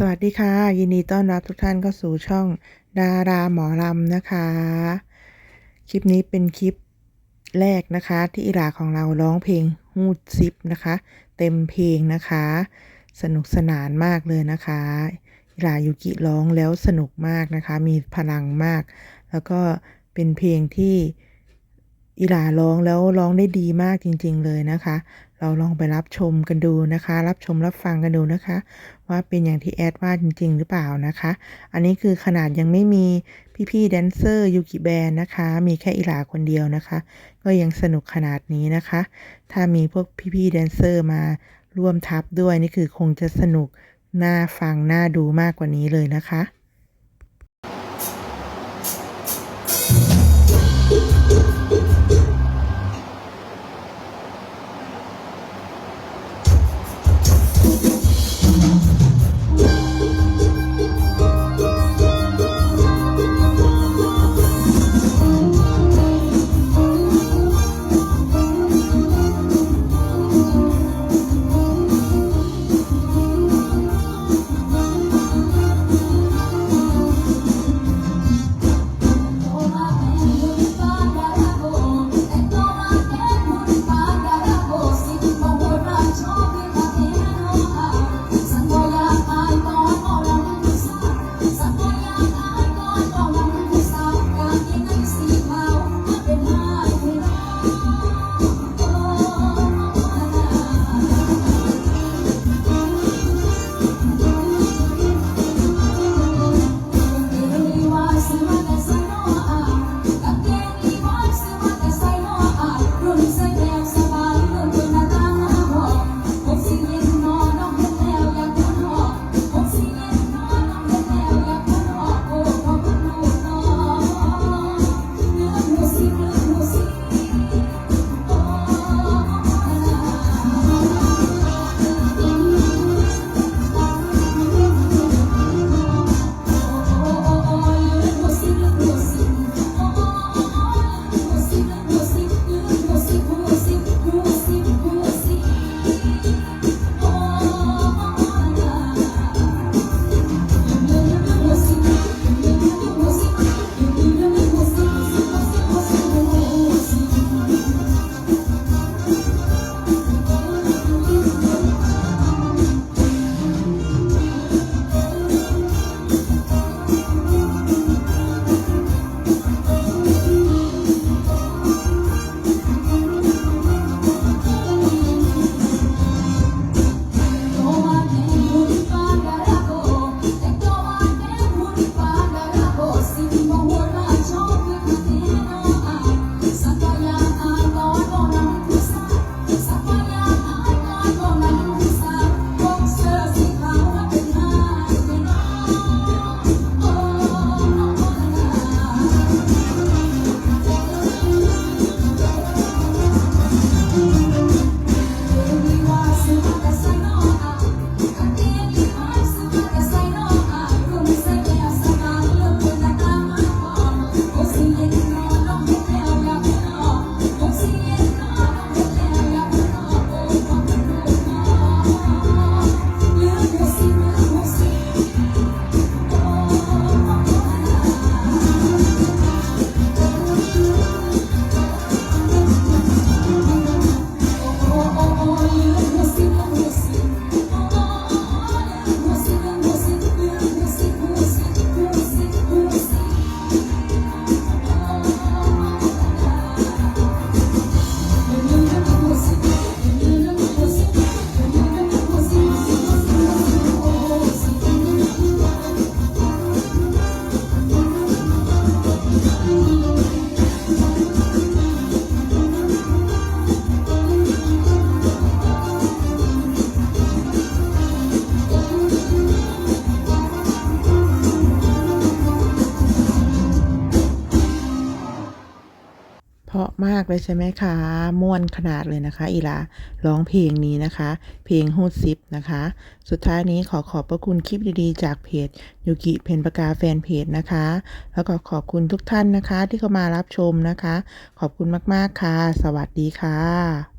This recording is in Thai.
สวัสดีค่ะ ยินดีต้อนรับทุกท่านเข้าสู่ช่องดาราหมอลำนะคะ คลิปนี้เป็นคลิปแรกนะคะ ที่อิหลาของเราร้องเพลงฮูดซิปนะคะ เต็มเพลงนะคะ สนุกสนานมากเลยนะคะอิหลายุกิร้องแล้วสนุกมากนะคะ มีพลังมาก แล้วก็เป็นเพลงที่อิหลาร้องแล้วร้องได้ดีมากจริง ๆเลยนะคะ เราลองไปรับชมกันดูนะคะ รับชมรับฟังกันดูนะคะ ว่าเป็นอย่างที่แอดว่าจริง ๆ หรือเปล่านะคะ อันนี้คือขนาดยังไม่มีพี่ๆแดนเซอร์ยูกิแบนนะคะ มีแค่อิหลาคนเดียวนะคะ ก็ยังสนุกขนาดนี้นะคะ ถ้ามีพวกพี่ๆแดนเซอร์มาร่วมทับด้วยนี่คือคงจะสนุกน่าฟังน่าดูมากกว่านี้เลยนะคะ เพร มากเลยใช่ไหมคะม่วนขนาดเลยนะคะ อีลาร้องเพลงนี้นะคะ เพลงฮูดซิปนะคะ สุดท้ายนี้ขอขอบพระคุณคลิปดีๆ จากเพจยูกิเพนปากาแฟนเพจนะคะ แล้วก็ขอบคุณทุกท่านนะคะที่เข้ามารับชมนะคะ ขอบคุณมากๆค่ะ สวัสดีค่ะ